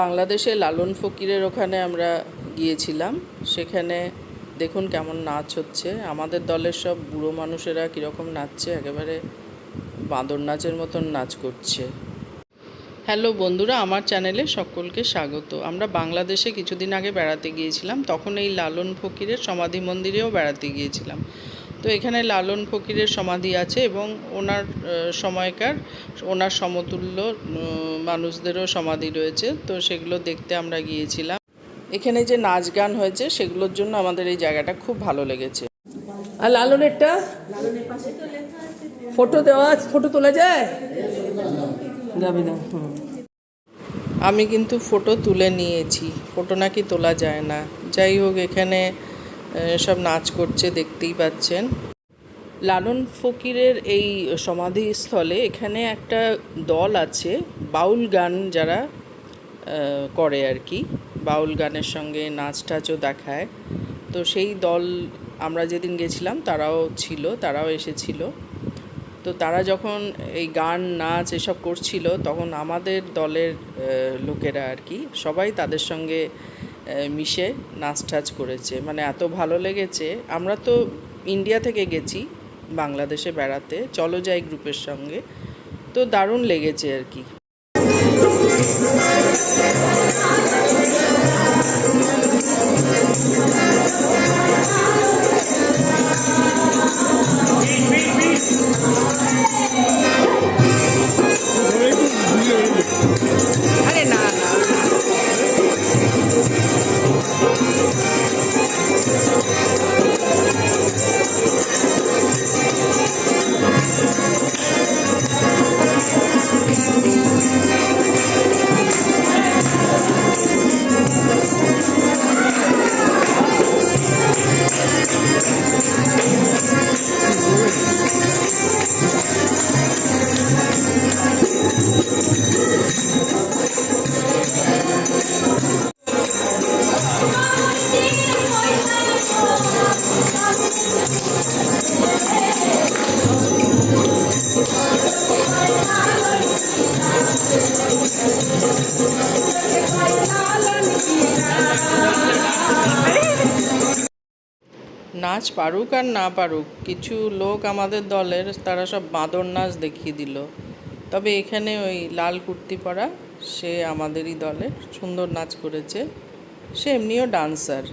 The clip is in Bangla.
বাংলাদেশে লালন ফকিরের ওখানে আমরা গিয়েছিলাম। সেখানে দেখুন কেমন নাচ হচ্ছে। আমাদের দলের সব বুড়ো মানুষেরা কীরকম নাচছে, একেবারে বাঁদর নাচের মতন নাচ করছে। হ্যালো বন্ধুরা, আমার চ্যানেলে সকলকে স্বাগত। আমরা বাংলাদেশে কিছুদিন আগে বেড়াতে গিয়েছিলাম, তখন এই লালন ফকিরের সমাধি মন্দিরেও বেড়াতে গিয়েছিলাম। তো এখানে লালন ফকিরের সমাধি আছে এবং ওনার সময়কার ওনার সমতুল্য মানুষদেরও সমাধি রয়েছে। তো সেগুলো দেখতে আমরা গিয়েছিলাম। এখানে যে নাচ গান হয়েছে, সেগুলোর জন্য আমাদের এই জায়গাটা খুব ভালো লেগেছে। আর লালনেরটা? ফটো দেওয়া ফটো তোলা যায়? আমি কিন্তু ফটো তুলে নিয়েছি। ফটো নাকি তোলা যায় না। যাই হোক, এখানে সব নাচ করছে, দেখতেই পাচ্ছেন। লালন ফকিরের এই সমাধিস্থলে এখানে একটা দল আছে, বাউল গান যারা করে আর কি। বাউল গানের সঙ্গে নাচ টাচও দেখায়। তো সেই দল আমরা যেদিন গেছিলাম, তারাও ছিল, তারাও এসেছিল। তো তারা যখন এই গান, নাচ এসব করছিল, তখন আমাদের দলের লোকেরা আর কি, সবাই তাদের সঙ্গে মিশে নাচ টাচ করেছে। মানে এত ভালো লেগেছে। আমরা তো ইন্ডিয়া থেকে গেছি, বাংলাদেশে বেড়াতে। চলো যাই গ্রুপের সঙ্গে। তো দারুণ লেগেছে আর কি। নাচ পারুক আর না পারুক, কিছু লোক আমাদের দলের, তারা সব বাঁদর নাচ দেখিয়ে দিল। তবে এখানে ওই লাল কুর্তি পরা, সে আমাদেরই দলের, সুন্দর নাচ করেছে। সে এমনিও ডান্সার